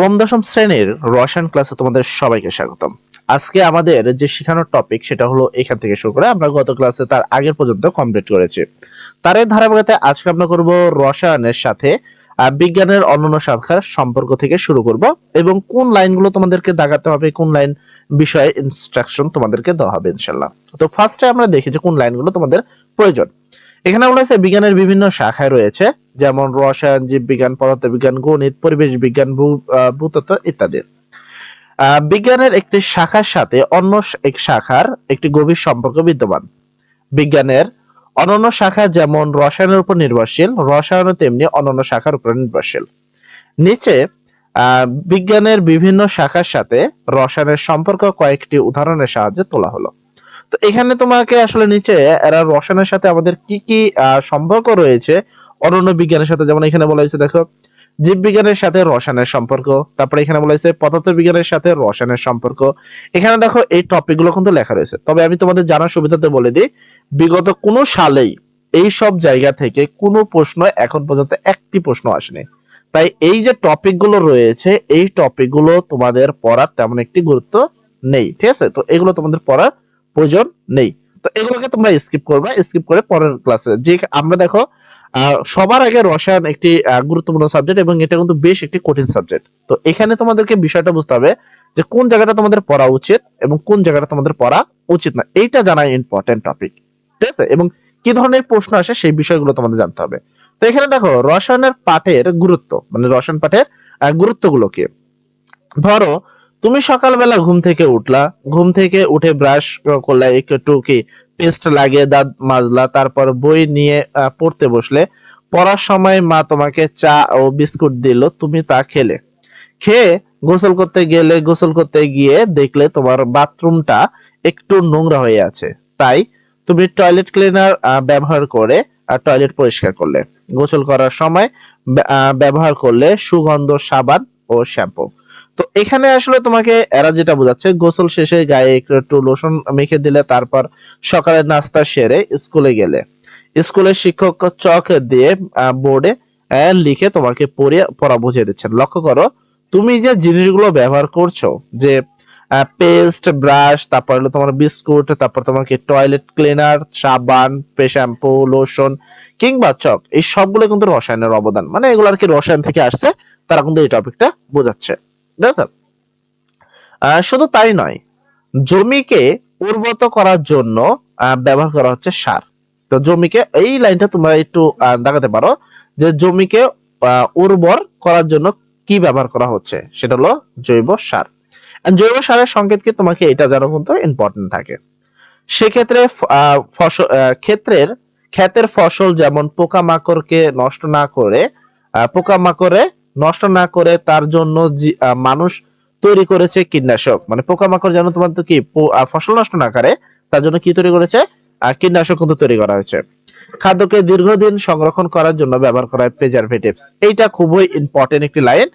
নবম, দশম শ্রেণির রসায়ন ক্লাসে তোমাদের সবাইকে স্বাগতম। আজকে আমাদের যে শেখানোর টপিক সেটা হলো এখান থেকে শুরু করে আমরা গত ক্লাসে তার আগের পর্যন্ত কমপ্লিট করেছি। তার এই ধারাবাহিকতায় আজকে আমরা করব রসায়নের সাথে বিজ্ঞানের অন্যান্য শাখার সম্পর্ক থেকে শুরু করব এবং কোন লাইনগুলো তোমাদেরকে দাগাতে হবে, কোন লাইন বিষয়ে ইনস্ট্রাকশন তোমাদেরকে দেওয়া হবে ইনশাল্লাহ তো ফার্স্টে আমরা দেখি যে কোন লাইনগুলো তোমাদের প্রয়োজন। এখানে হয়েছে বিজ্ঞানের বিভিন্ন শাখায় রয়েছে, যেমন রসায়ন জীববিজ্ঞান পদার্থবিজ্ঞান গণিত, পরিবেশ বিজ্ঞান ভূতত্ত্ব ইত্যাদি। বিজ্ঞানের একটি শাখার সাথে অন্য এক শাখার একটি গভীর সম্পর্ক বিদ্যমান। বিজ্ঞানের অন্যান্য শাখা যেমন রসায়নের উপর নির্ভরশীল, রসায়নও তেমনি অন্যান্য শাখার উপর নির্ভরশীল। নিচে বিজ্ঞানের বিভিন্ন শাখার সাথে রসায়নের সম্পর্ক কয়েকটি উদাহরণের সাহায্যে তোলা হলো। তো এখানে তোমাকে আসলে নিচে এরা রসায়নের সাথে আমাদের কি কি সম্পর্ক রয়েছে? অন্যান্য বিজ্ঞানের সাথে, যেমন এখানে বলা হয়েছে, দেখো, জীববিজ্ঞানের সাথে রসায়নের সম্পর্ক, তারপরে এখানে বলা হয়েছে পদার্থ বিজ্ঞানের সাথে রসায়নের সম্পর্ক। এখানে দেখো, এই টপিকগুলো কিন্তু লেখা রয়েছে। তবে আমি তোমাদের জানার সুবিধাতে বলে দিই, বিগত কোনো সালেই এই সব জায়গা থেকে কোনো প্রশ্ন এখন পর্যন্ত একটি প্রশ্ন আসেনি। তাই এই যে টপিকগুলো রয়েছে, এই টপিকগুলো তোমাদের পড়ার তেমন একটি গুরুত্ব নেই, ঠিক আছে? তো এগুলো তোমাদের পড়ার প্রয়োজন নেই। তো এগুলোকে তোমরা স্কিপ করবে স্কিপ করে পরের ক্লাসে যে আমরা দেখো সবার আগে রসায়ন একটি গুরুত্বপূর্ণ সাবজেক্ট এবং এটা কিন্তু বেশ একটি কঠিন সাবজেক্ট তো এখানে তোমাদেরকে বিষয়টা বুঝতে হবে যে কোন জায়গাটা তোমাদের পড়া উচিত এবং কোন জায়গাটা তোমাদের পড়া উচিত না। এইটা জানা ইম্পর্টেন্ট টপিক ঠিক আছে? এবং কি ধরনের প্রশ্ন আসে সেই বিষয়গুলো তোমাদের জানতে হবে। তো এখানে দেখো, রসায়নের পাঠের গুরুত্ব মানে রসায়ন পাঠের গুরুত্বগুলো কি? ধরো তুমি সকালবেলা ঘুম থেকে উঠলা, ঘুম থেকে উঠে ব্রাশ করলে, একটু কি পেস্ট লাগিয়ে দাঁত মাজলা, তারপর বই নিয়ে পড়তে বসলে। পড়ার সময় মা তোমাকে চা ও বিস্কুট দিল, তুমি তা খেলে। খেয়ে গোসল করতে গেলে, গোসল করতে গিয়ে দেখলে তোমার বাথরুমটা একটু নোংরা হয়ে আছে। তাই তুমি টয়লেট ক্লিনার ব্যবহার করে টয়লেট পরিষ্কার করলে। গোসল করার সময় ব্যবহার করলে সুগন্ধ, সাবান ও শ্যাম্পু তো এখানে আসলে তোমাকে এরা যেটা বোঝাচ্ছে, গোসল শেষে গায়ে একটু লোশন মেখে দিলে তারপর সকালের নাস্তা সেরে স্কুলে গেলে। স্কুলের শিক্ষক চক দিয়ে বোর্ডে লিখে তোমাকে পড়ে পড়া বুঝিয়ে দিচ্ছেন। লক্ষ্য করো, তুমি যে জিনিসগুলো ব্যবহার করছ, যে পেস্ট ব্রাশ তারপর হলো তোমার বিস্কুট, তারপর তোমাকে টয়লেট ক্লিনার সাবান শ্যাম্পু লোশন কিংবা চক, এই সবগুলো কিন্তু রসায়নের অবদান। মানে এগুলো আর কি রসায়ন থেকে আসছে, তারা কিন্তু এই টপিকটা বোঝাচ্ছে। শুধু তাই নয়, জমিকে উর্বরত করার জন্য ব্যবহার করা হচ্ছে সার। তো জমিকে, এই লাইনটা তোমরা একটু দেখাতে পারো যে জমিকে উর্বর করার জন্য কি ব্যবহার করা হচ্ছে। সেটা হলো জৈব সার। জৈব সারের সংকেত কি তোমাকে এটা জানো কিন্তু ইম্পর্টেন্ট থাকে। সেক্ষেত্রে ফসল ক্ষেত্রের, ক্ষেতের ফসল যেমন পোকামাকড়কে নষ্ট না করে পোকামাকড়ে নষ্ট না করে তার জন্য মানুষ তৈরি করেছে কীটনাশক। মানে পোকামাকড় যেন তোমার তো কি ফসল নষ্ট না করে, তার জন্য কি তৈরি করেছে? কীটনাশক কিন্তু তৈরি করা হয়েছে। খাদ্যকে দীর্ঘদিন সংরক্ষণ করার জন্য ব্যবহার করা হয় প্রিজারভেটিভস এইটা খুবই ইম্পর্টেন্ট একটি লাইন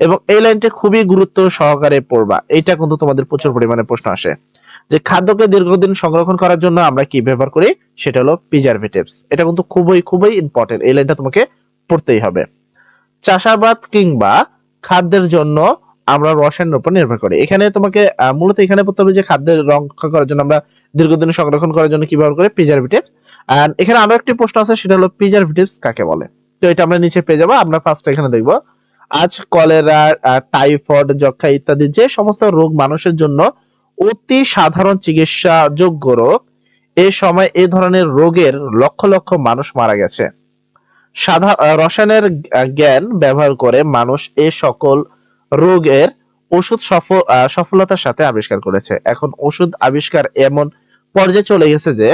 এবং এই লাইনটা খুবই গুরুত্ব সহকারে পড়বা। এইটা কিন্তু তোমাদের প্রচুর পরিমাণে প্রশ্ন আসে। যে খাদ্যকে দীর্ঘদিন সংরক্ষণ করার জন্য আমরা কি ব্যবহার করি? সেটা হলো প্রিজারভেটিভস এটা কিন্তু খুবই খুবই ইম্পর্টেন্ট এই লাইনটা তোমাকে পড়তেই হবে। চাষাবাদ কিংবা খাদ্যের জন্য আমরা রসায়নের উপর নির্ভর করি। এখানে তোমাকে মূলত এখানে পড়তে হবে যে খাদ্যের রক্ষা করার জন্য আমরা দীর্ঘদিন সংরক্ষণ করার জন্য কি ব্যবহার করি? প্রিজারভেটিভস আর এখানে আরও একটি প্রশ্ন আছে, সেটা হলো প্রিজারভেটিভস কাকে বলে? তো এটা আমরা নিচে পেয়ে যাব, আমরা ফার্স্ট এখানে দেখব। আজ কলেরা টাইফয়েড যক্ষা ইত্যাদি যে সমস্ত রোগ মানুষের জন্য অতি সাধারণ চিকিৎসা যোগ্য রোগ, এ সময় এই ধরনের রোগের লক্ষ লক্ষ মানুষ মারা গেছে। সাধা রসায়নের জ্ঞান ব্যবহার করে মানুষ এ সকল রোগের ওষুধ সফল সফলতার সাথে আবিষ্কার করেছে। এখন ওষুধ আবিষ্কার এমন পর্যায়ে চলে গেছে যে,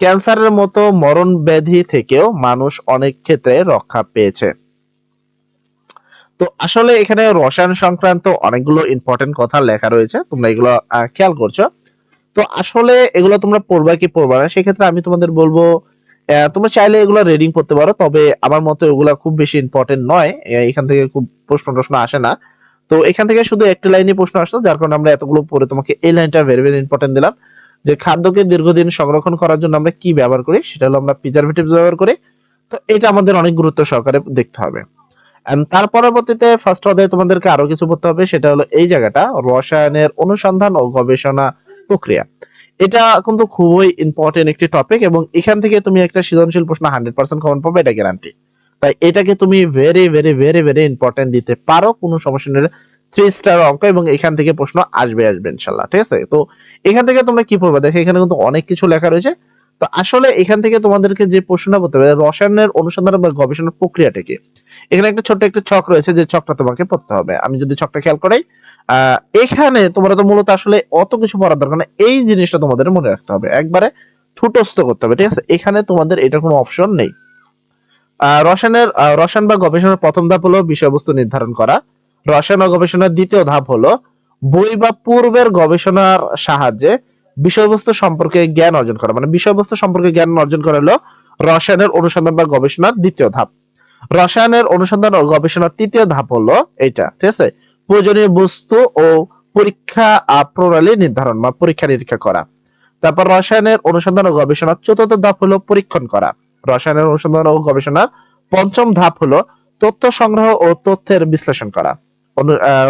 ক্যান্সারের মতো মরণ ব্যাধি থেকেও মানুষ অনেক ক্ষেত্রে রক্ষা পেয়েছে। তো আসলে এখানে রসায়ন সংক্রান্ত অনেকগুলো ইম্পর্টেন্ট কথা লেখা রয়েছে, তোমরা এগুলো খেয়াল করছ। তো আসলে এগুলো তোমরা পড়বা কি পড়বা না, সেক্ষেত্রে আমি তোমাদের বলব তোমরা চাইলে এগুলো রিডিং করতে পারো, তবে আমার মতে এগুলো খুব বেশি ইম্পর্টেন্ট নয়। এখান থেকে খুব প্রশ্ন টশ্ন আসে না। তো এখান থেকে শুধু একটা লাইনে প্রশ্ন আসতো, যার কারণে আমরা এতগুলো পড়ে তোমাকে এই লাইনটা ভেরি ভেরি ইম্পর্টেন্ট দিলাম। যে খাদ্যকে দীর্ঘদিন সংরক্ষণ করার জন্য আমরা কি ব্যবহার করি, সেটা হলো আমরা প্রিজারভেটিভ ব্যবহার করি। তো এটা আমাদের অনেক গুরুত্ব সহকারে দেখতে হবে। তার পরবর্তীতে ফার্স্ট অধ্যায়ে তোমাদেরকে আরও কিছু পড়তে হবে, সেটা হলো এই জায়গাটা, রসায়নের অনুসন্ধান ও গবেষণা প্রক্রিয়া। এটা কিন্তু খুবই ইম্পর্টেন্ট একটি টপিক এবং এখান থেকে তুমি একটা সৃজনশীল প্রশ্ন হান্ড্রেড পার্সেন্ট কমন পাবে, এটা গ্যারান্টি তাই এটাকে তুমি very very very very important দিতে পারো, কোনো সমস্যা নেই। থ্রি স্টার অঙ্ক এবং এখান থেকে প্রশ্ন আসবে আসবে ইনশাল্লাহ, ঠিক আছে? তো এখান থেকে তোমরা কি পড়বে? দেখো, এখানে কিন্তু অনেক কিছু লেখা রয়েছে। তো আসলে এখান থেকে তোমাদেরকে যে প্রশ্নটা করতে হবে, রসায়নের অনুসন্ধান বা গবেষণার প্রক্রিয়াটা কি? এখানে একটা ছোট্ট একটা ছক রয়েছে, যে ছকটা তোমাকে পড়তে হবে। আমি যদি ছকটা খেয়াল করাই এখানে তোমরা তো মূলত আসলে অত কিছু পড়ার দরকার না। এই জিনিসটা তোমাদের মনে রাখতে হবে। একবারে ঠুটস্থ করতে হবে, ঠিক আছে? এখানে তোমাদের এটা কোনো অপশন নেই। রসায়নের রসায়ন বা গবেষণার প্রথম ধাপ হলো বিষয়বস্তু নির্ধারণ করা। রসায়ন ও গবেষণার দ্বিতীয় ধাপ হলো বই বা পূর্বের গবেষণার সাহায্যে বিষয়বস্তু সম্পর্কে জ্ঞান অর্জন করা। মানে বিষয়বস্তু সম্পর্কে জ্ঞান অর্জন করা হলো রসায়নের অনুসন্ধান বা গবেষণার দ্বিতীয় ধাপ। রসায়নের অনুসন্ধান ও গবেষণার তৃতীয় ধাপ হলো এটা ঠিক আছে? প্রয়োজনীয় বস্তু ও পরীক্ষা প্রণালী নির্ধারণ বা পরীক্ষা নিরীক্ষা করা। তারপর রসায়নের অনুসন্ধান ও গবেষণার চতুর্থ ধাপ হলো পরীক্ষণ করা। রসায়নের অনুসন্ধান ও গবেষণার পঞ্চম ধাপ হলো তথ্য সংগ্রহ ও তথ্যের বিশ্লেষণ করা।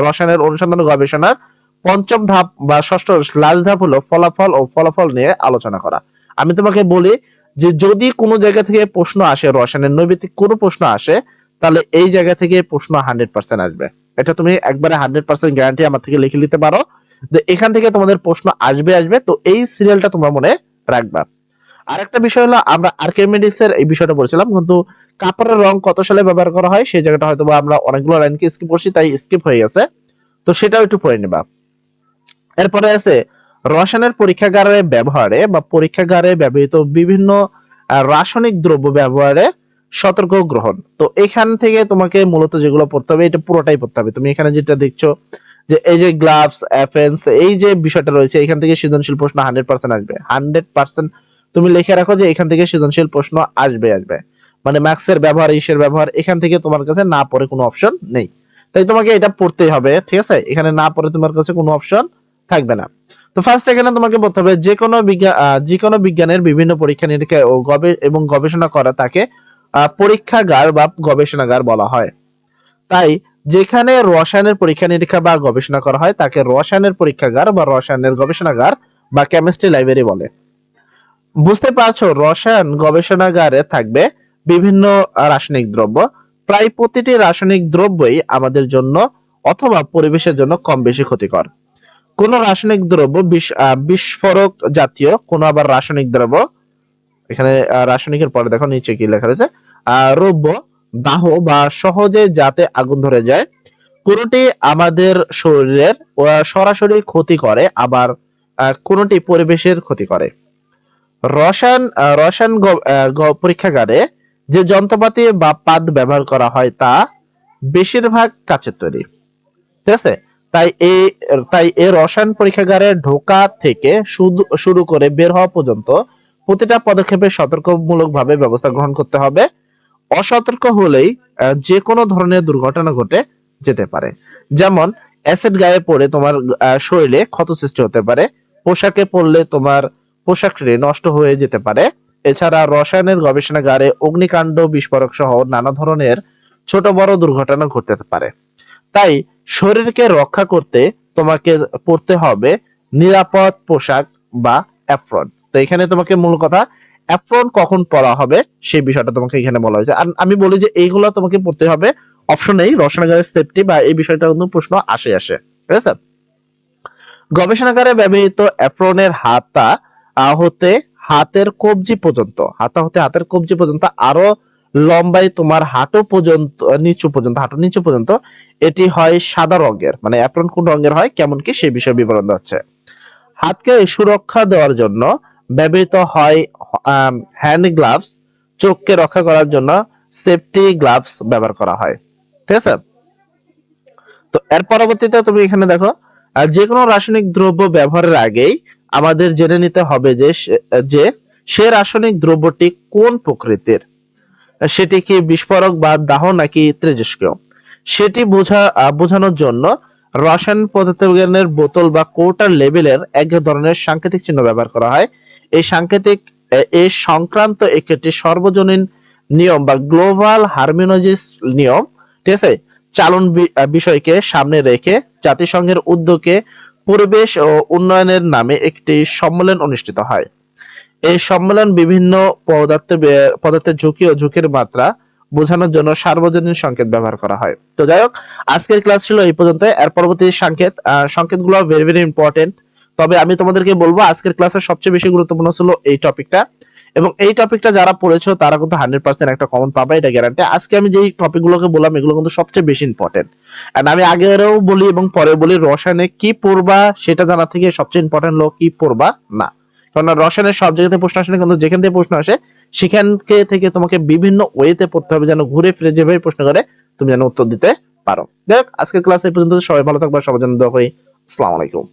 রসায়নের অনুসন্ধান ও গবেষণার পঞ্চম ধাপ বা ষষ্ঠ, লাস্ট ধাপ হলো ফলাফল ও ফলাফল নিয়ে আলোচনা করা। আমি তোমাকে বলি যে যদি কোনো জায়গা থেকে প্রশ্ন আসে, রসায়নের নৈবিত্তিক কোনো প্রশ্ন আসে, তাহলে এই জায়গা থেকে প্রশ্ন হান্ড্রেড পার্সেন্ট আসবে। এটা তুমি একবারে হান্ড্রেড পার্সেন্ট গ্যারান্টি আমার থেকে লিখে নিতে পারো। যে এখান থেকে তোমাদের প্রশ্ন আসবে আসবে। তো এই সিরিয়ালটা তোমরা মনে রাখবা। আরেকটা বিষয় হলো, আমরা আর্কিমেডিক্স এর এই বিষয়টা বলছিলাম, কিন্তু কাপড়ের রং কত সালে ব্যবহার করা হয় সেই জায়গাটা হয়তো আমরা অনেকগুলো লাইনকে স্কিপ করছি, তাই স্কিপ হয়ে গেছে। তো সেটাও একটু পড়ে নেবা। এরপরে আছে, রসায়নের পরীক্ষাগারে ব্যবহারে বা পরীক্ষাগারে ব্যবহৃত বিভিন্ন রাসায়নিক দ্রব্য ব্যবহারে সতর্ক গ্রহণ। তো এখান থেকে তোমাকে মূলত যেগুলো পড়তে হবে, এটা পুরোটাই পড়তে হবে। তুমি এখানে যেটা দেখছ, যে এই যে গ্লাভস অ্যাফেন্স এই যে বিষয়টা রয়েছে, এখান থেকে সৃজনশীল প্রশ্ন হান্ড্রেড পার্সেন্ট আসবে। হান্ড্রেড পার্সেন্ট তুমি লিখে রাখো যে এখান থেকে সৃজনশীল প্রশ্ন আসবে আসবে। মানে ম্যাক্সের ব্যবহার ইসের ব্যবহার, এখান থেকে তোমার কাছে না পড়ে কোনো অপশন নেই। তাই তোমাকে এটা পড়তেই হবে, ঠিক আছে? এখানে না পড়ে তোমার কাছে কোনো অপশন থাকবে না। তো ফার্স্ট এখানে তোমাকে বলতে হবে, যে কোনো বিজ্ঞান যে কোনো বিজ্ঞানের বিভিন্ন পরীক্ষা নিরীক্ষা ও গবে এবং গবেষণা করা তাকে পরীক্ষাগার বা গবেষণাগার বলা হয়। তাই যেখানে রসায়নের পরীক্ষা নিরীক্ষা বা গবেষণা করা হয়, তাকে রসায়নের পরীক্ষাগার বা রসায়নের গবেষণাগার বা কেমিস্ট্রি লাইব্রেরি বলে। বুঝতে পারছ, রসায়ন গবেষণাগারে থাকবে বিভিন্ন রাসায়নিক দ্রব্য। প্রায় প্রতিটি রাসায়নিক দ্রব্যই আমাদের জন্য অথবা পরিবেশের জন্য কম বেশি ক্ষতিকর। কোন রাসায়নিক দ্রব্য বিস্ফোরক জাতীয় কোন আবার রাসায়নিক দ্রব্য এখানে রাসায়নিকের পরে দেখো নিচে কি লেখা রয়েছে? রৌপ্য দাহ বা সহজে যাতে আগুন ধরে যায়, কোনটি আমাদের শরীরের সরাসরি ক্ষতি করে, আবার কোনটি পরিবেশের ক্ষতি করে। রসায়ন রসায়ন পরীক্ষাগারে যে যন্ত্রপাতি বা পাদ ব্যবহার করা হয় তা বেশিরভাগ কাচের তৈরি। ঠিক আছে? তাই এই তাই এই রসায়ন পরীক্ষাগারে ঢোকা থেকে শুরু করে বের হওয়া পর্যন্ত প্রতিটা পদক্ষেপে সতর্কমূলক ভাবে ব্যবস্থা গ্রহণ করতে হবে। অসতর্ক হলেই যে কোনো ধরনের দুর্ঘটনা ঘটে যেতে পারে। যেমন অ্যাসিড গায়ে পড়ে তোমার শরীরে ক্ষত সৃষ্টি হতে পারে। পোশাকে পড়লে তোমার পোশাকটি নষ্ট হয়ে যেতে পারে। এছাড়া রসায়নের গবেষণাগারে অগ্নিকাণ্ড বিস্ফোরক সহ নানা ধরনের ছোট বড় দুর্ঘটনা ঘটতে পারে। তাই, শরীরকে রক্ষা করতে তোমাকে পড়তে হবে নিরাপদ পোশাক বা অ্যাপ্রন তো এখানে তোমাকে মূল কথা অ্যাপ্রন কখন পড়া হবে, সেই বিষয়টা তোমাকে এখানে বলা হয়েছে। আর আমি বলি যে এইগুলো তোমাকে পড়তে হবে অপশন নেই রসায়নাগারের সেফটি বা এই বিষয়টা কিন্তু প্রশ্ন আসে আসে। ঠিক আছে? গবেষণাগারে ব্যবহৃত অ্যাপ্রনের হাতা হতে হাতের কবজি পর্যন্ত, হাতা হতে হাতের কবজি পর্যন্ত, আরও লম্বাই তোমার হাঁটু পর্যন্ত, নিচু পর্যন্ত, হাঁটু নিচু পর্যন্ত, এটি হয় সাদা রঙের মানে অ্যাপ্রন কোন রঙের হয়, কেমন কি সেই বিষয়ে বিবরণ দেওয়া হচ্ছে। হাতকে সুরক্ষা দেওয়ার জন্য ব্যবহৃত হয় হ্যান্ড গ্লাভস চোখকে রক্ষা করার জন্য সেফটি গ্লাভস ব্যবহার করা হয়। ঠিক আছে? তো এর পরবর্তীতে তুমি এখানে দেখো যে কোনো রাসায়নিক দ্রব্য ব্যবহারের আগেই আমাদের জেনে নিতে হবে যে যে সে রাসায়নিক দ্রব্যটি কোন প্রকৃতির? সেটি কি বিস্ফোরক বা দাহ নাকি তেজস্ক্রিয় সেটি বোঝা বোঝানোর জন্য রসায়ন পদার্থবিজ্ঞানের বোতল বা কোটার লেবেলের এক ধরনের সাংকেতিক চিহ্ন ব্যবহার করা হয়। এই সাংকেতিক এই সংক্রান্ত একটি সর্বজনীন নিয়ম বা গ্লোবাল হারমোনোজিস নিয়ম, ঠিক আছে? চালন বিষয়কে সামনে রেখে জাতিসংঘের উদ্যোগে পরিবেশ ও উন্নয়নের নামে একটি সম্মেলন অনুষ্ঠিত হয়। এই সম্মেলন বিভিন্ন পদার্থে পদার্থের ঝুঁকি ও ঝুঁকির মাত্রা বোঝানোর জন্য সার্বজনীন সংকেত ব্যবহার করা হয়। তো যাই হোক, আজকের ক্লাস ছিল এই পর্যন্ত এর পরবর্তী সংকেত সংকেতগুলো ভেরি ভেরি ইম্পর্টেন্ট তবে আমি তোমাদেরকে বলব আজকের ক্লাসের সবচেয়ে বেশি গুরুত্বপূর্ণ ছিল এই টপিকটা এবং এই টপিকটা যারা পড়েছো তারা কিন্তু হান্ড্রেড পার্সেন্ট একটা কমন পাবে এটা গ্যারান্টি আজকে আমি যেই টপিকগুলোকে বললাম এগুলো কিন্তু সবচেয়ে বেশি ইম্পর্টেন্ট এন্ড আমি আগেও বলি এবং পরে বলি রসায়নে কি পড়বা সেটা জানা থেকে সবচেয়ে ইম্পর্টেন্ট হলো কি পড়বা না। কারণ রসায়নের সব জায়গাতে প্রশ্ন আসে না, কিন্তু যেখান থেকে প্রশ্ন আসে সেখান থেকে তোমাকে বিভিন্ন ওয়েতে পড়তে হবে যেন ঘুরে ফিরে যেভাবে প্রশ্ন করে তুমি যেন উত্তর দিতে পারো। দেখ আজকের ক্লাস এই পর্যন্ত সবাই ভালো থাকবে সবার জন্য দোয়া করি। আসসালামু আলাইকুম।